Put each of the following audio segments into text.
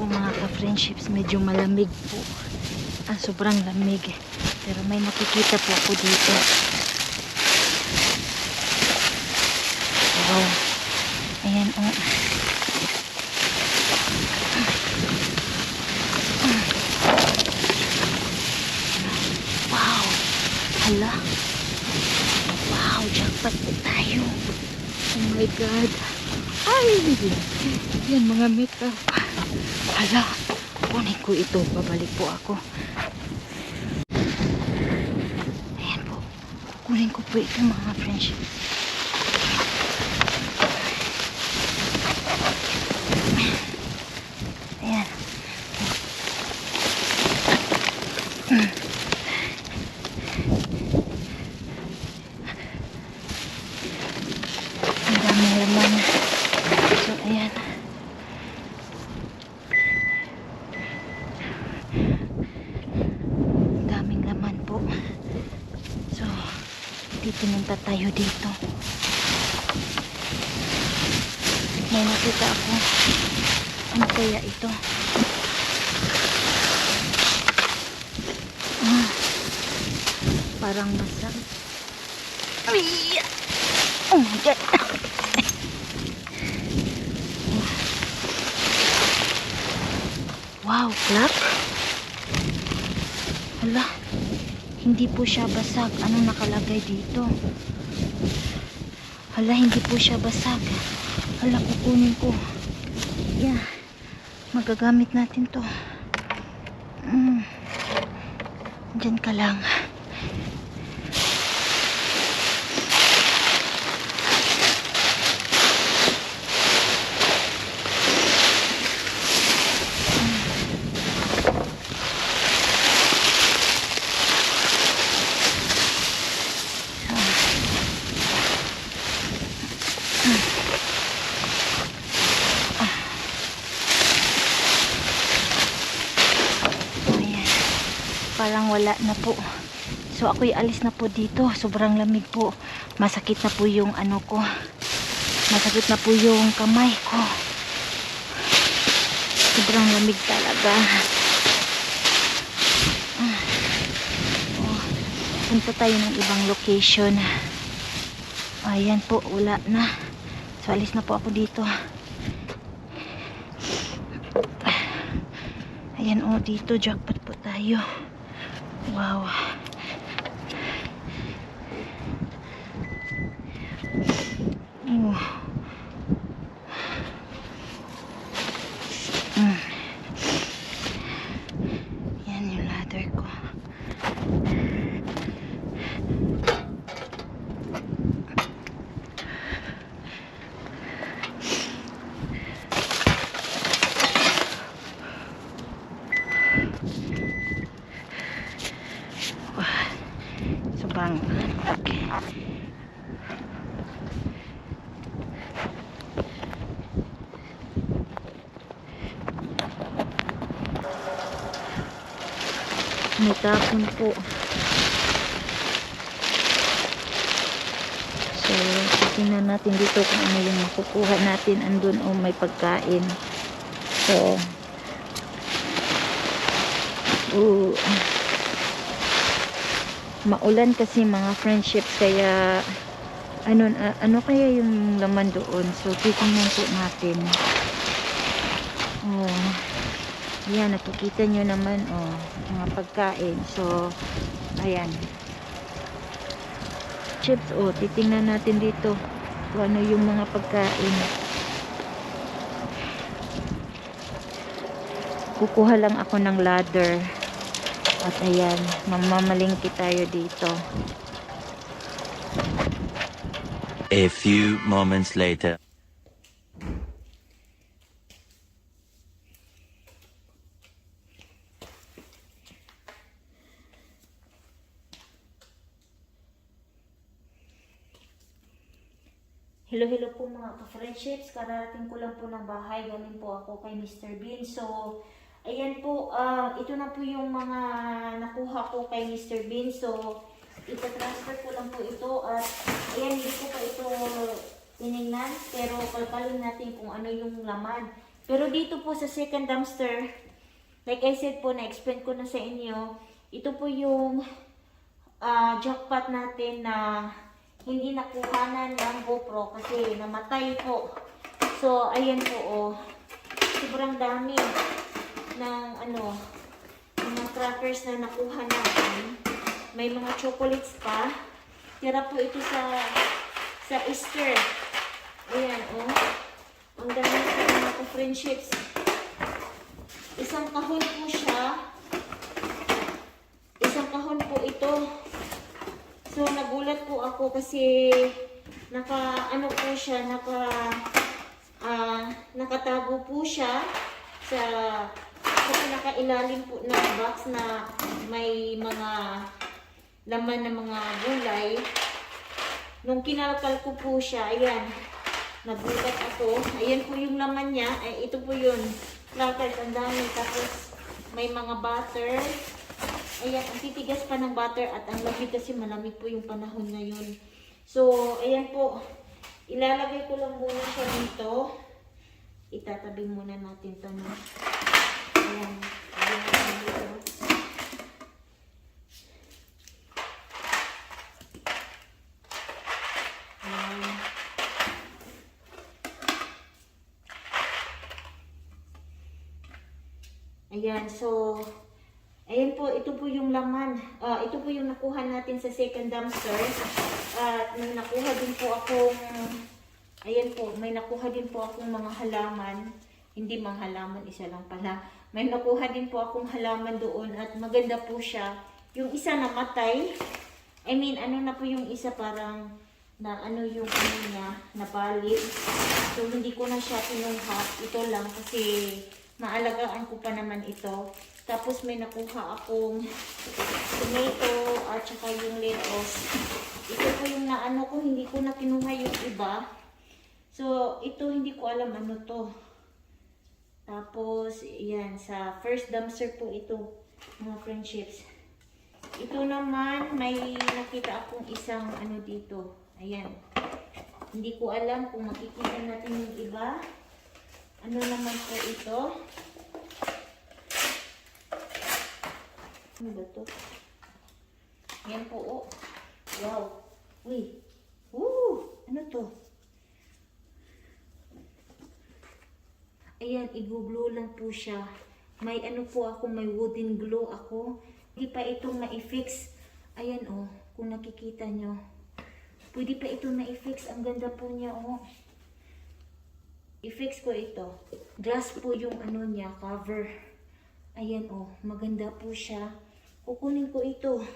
po mga ka-friendships, medyo malamig po. Ah, sobrang lamig. Pero may nakikita po ako dito. Wow. Ayan, oh. Wow. Hala. Wow, jackpot po tayo. Oh my God. Ay, yan mga makeup. Hala, kunin ko ito. Babalik po ako. Ayan po. Kunin ko po ito mga friendship. Titinunta tayo dito. May nakita ako. Ano kaya ito? Ah, parang basag. Oh my God! Wow, clock? Hala, hindi po siya basag. Anong nakalagay dito? Hala, hindi po siya basag. Hala, kukunin ko. Yeah, magagamit natin to. Mm. Diyan ka lang. Ayan. Parang wala na po. So ako'y alis na po dito. Sobrang lamig po. Masakit na po yung ano ko. Masakit na po yung kamay ko. Sobrang lamig talaga. Ah. Oh, punta tayo ng ibang location. Ayan po, wala na. So alis na po ako dito. Ayan o, dito jackpot po tayo. Wow. Oh. Mm. Yan yung ladder ko. Sobrang okay. May tapon po. So, titingnan natin dito kung ano yung makukuha natin. Andun o may pagkain. So, ooh, maulan kasi mga friendships kaya ano a- ano kaya yung laman doon so titingnan po natin oh yan nakikita nyo naman oh mga pagkain so ayan chips oh titingnan natin dito kung ano yung mga pagkain kukuha lang ako ng ladder at ayan, mamamalingki tayo dito. A few moments later. Hello, hello po mga ka-friendships. Kararating ko lang po ng bahay. Galing po ako kay Mr. Bean. So, ayan po. ah, ito na po yung mga nakuha ko kay Mr. Bean. So, itatransfer ko lang po ito. At, ayan, hindi ko pa ito tinignan. Pero, kalkalin natin kung ano yung laman. Pero dito po sa second dumpster, like I said po, na-explain ko na sa inyo, ito po yung ah, jackpot natin na hindi nakuhanan ng GoPro kasi namatay po. So, ayan po, oh. Sobrang dami ng ano, mga crackers na nakuha natin. May mga chocolates pa. Tira po ito sa sa Easter. Ayan, oh. Ang dami sa mga friendships. Isang kahon po siya. Isang kahon po ito. So, nagulat po ako kasi naka, ano po siya, naka, ah, nakatago po siya sa, sa pinakailalim po ng box na may mga laman ng mga gulay. Nung kinalkal ko po siya, ayan, nagulat ako. Ayan po yung laman niya. Ay, ito po yun. Crackers, ang dami. Tapos, may mga butter. Ayan, ang titigas pa ng butter at ang lamig kasi malamig po yung panahon ngayon. So, ayan po. Ilalagay ko lang muna siya dito. Itatabi muna natin to no? Ayan. Ayan. Ayan. Ayan, so, ayan po, ito po yung laman. Ah, ito po yung nakuha natin sa second dumpster. At may nakuha din po akong, ayan po, may nakuha din po akong mga halaman. Hindi mga halaman, isa lang pala. May nakuha din po akong halaman doon at maganda po siya. Yung isa namatay. I mean, ano na po yung isa parang na ano yung ano niya, nabalit. So, hindi ko na siya pinuha. Ito lang kasi maalagaan ko pa naman ito. Tapos may nakuha akong tomato at saka yung lettuce. Ito po yung naano ko, hindi ko na kinuha yung iba. So, ito hindi ko alam ano to. Tapos, yan, sa first dumpster po ito, mga friendships. Ito naman, may nakita akong isang ano dito. Ayan. Hindi ko alam kung makikita natin yung iba. Ano naman po ito? Ano ba to? Yan po, oh. Wow. Uy. Woo! Ano to? Ayan, i-glue lang po siya. May ano po ako, may wooden glue ako. Hindi pa itong na-fix. Ayan, oh. Kung nakikita nyo. Pwede pa itong na-fix. Ang ganda po niya, oh. I-fix ko ito. Glass po yung ano niya, cover. Ayan, oh. Maganda po siya. Kukunin ko ito.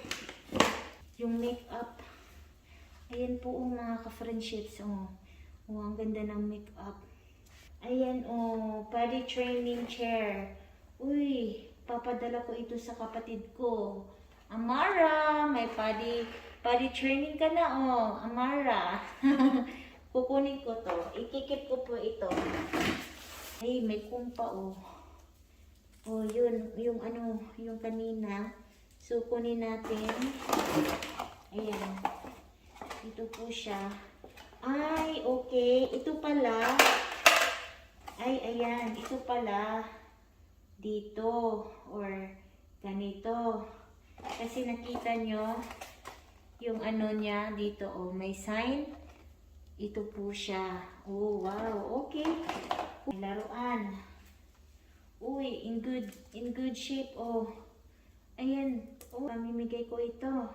Yung makeup. Ayan po, oh, mga ka-friendships, oh. Oh, ang ganda ng makeup. Ayan, oh. Body training chair. Uy, papadala ko ito sa kapatid ko. Amara, may body, body training ka na, oh. Amara. Kukunin ko to. Ikikip ko po ito. Ay, may kumpa, oh. Oh, yun. Yung ano, yung kanina. So, kunin natin. Ayan. Ito po siya. Ay, okay. Ito pala. Ay, ayan. Ito pala. Dito. Or ganito. Kasi nakita nyo yung ano niya dito. Oh, may sign. Ito po siya. Oh, wow. Okay. Laruan. Uy, in good in good shape. Oh. Ayan. Oh, mamimigay ko ito.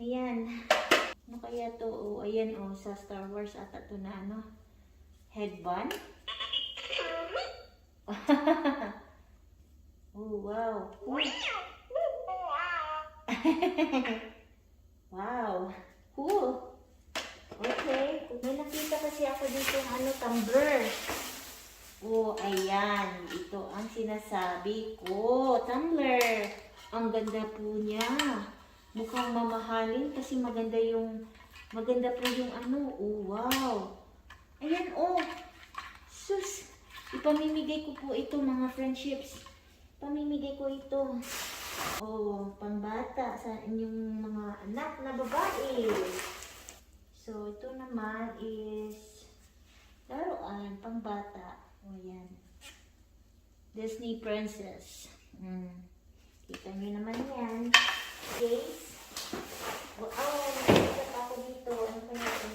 Ayan. Ano kaya to? Oh, ayan oh, sa Star Wars ata to na ano? Headband? oh, wow. Wow. Cool. Okay. May nakita kasi ako dito ano, tumbler. Oh, ayan. Ito ang sinasabi ko. Tumbler. Ang ganda po niya. Mukhang mamahalin kasi maganda yung maganda po yung ano. Oh, wow. Ayan, oh. Sus. Ipamimigay ko po ito mga friendships. Pamimigay ko ito. Oh, pambata sa inyong mga anak na babae. So, ito naman is laruan, pangbata. O yan. Disney Princess. Mm. Kita nyo naman yan. Case. Oh, oh nakita pa ako dito. Ano pa yun?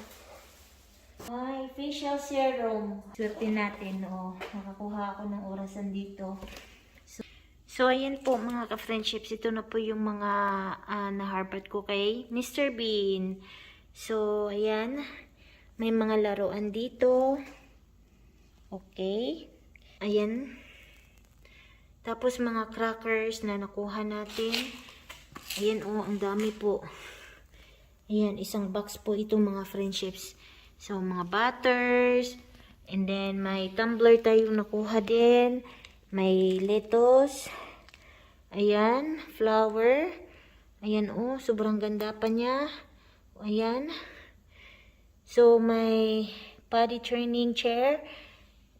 Ay, facial serum. Swerte natin, oh. Nakakuha ako ng orasan dito. So, so ayan po mga ka-friendships. Ito na po yung mga ah, na-harvard ko kay Mr. Bean. So, ayan. May mga laruan dito. Okay. Ayan. Tapos mga crackers na nakuha natin. Ayan oh, ang dami po. Ayan, isang box po itong mga friendships. So, mga butters. And then, may tumbler tayong nakuha din. May lettuce. Ayan, flower. Ayan oh, sobrang ganda pa niya. Ayan. So, may body training chair.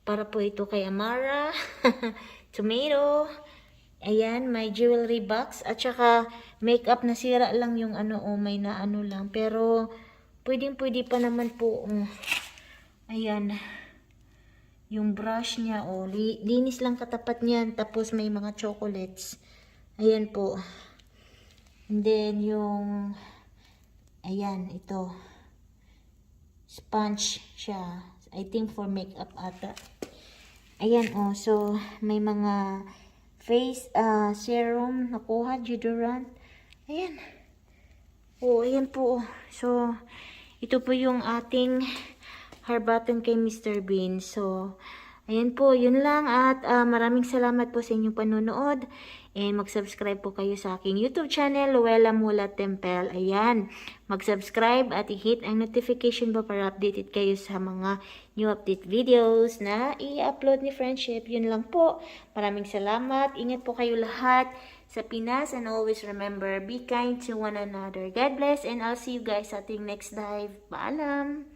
Para po ito kay Amara. Tomato. Ayan, may jewelry box. At saka, makeup na sira lang yung ano, oh, may na ano lang. Pero, pwedeng pwede pa naman po. oh. Ayan. Yung brush niya, oh, li- linis lang katapat niyan. Tapos, may mga chocolates. Ayan po. And then, yung, ayan, ito. Sponge siya. I think for makeup ata. Ayan, oh. So, may mga face uh, serum nakuha, deodorant. Ayan. Oh, ayan po. oh. So, ito po yung ating harbatan kay Mr. Bean. So, ayan po, yun lang. At ah, maraming salamat po sa inyong panunood. And mag-subscribe po kayo sa aking YouTube channel, Luella Mula Tempel. Ayan. Mag-subscribe at i-hit ang notification ba para updated kayo sa mga new update videos na i-upload ni Friendship. Yun lang po. Maraming salamat. Ingat po kayo lahat sa Pinas and always remember, be kind to one another. God bless and I'll see you guys sa ating next dive. Paalam!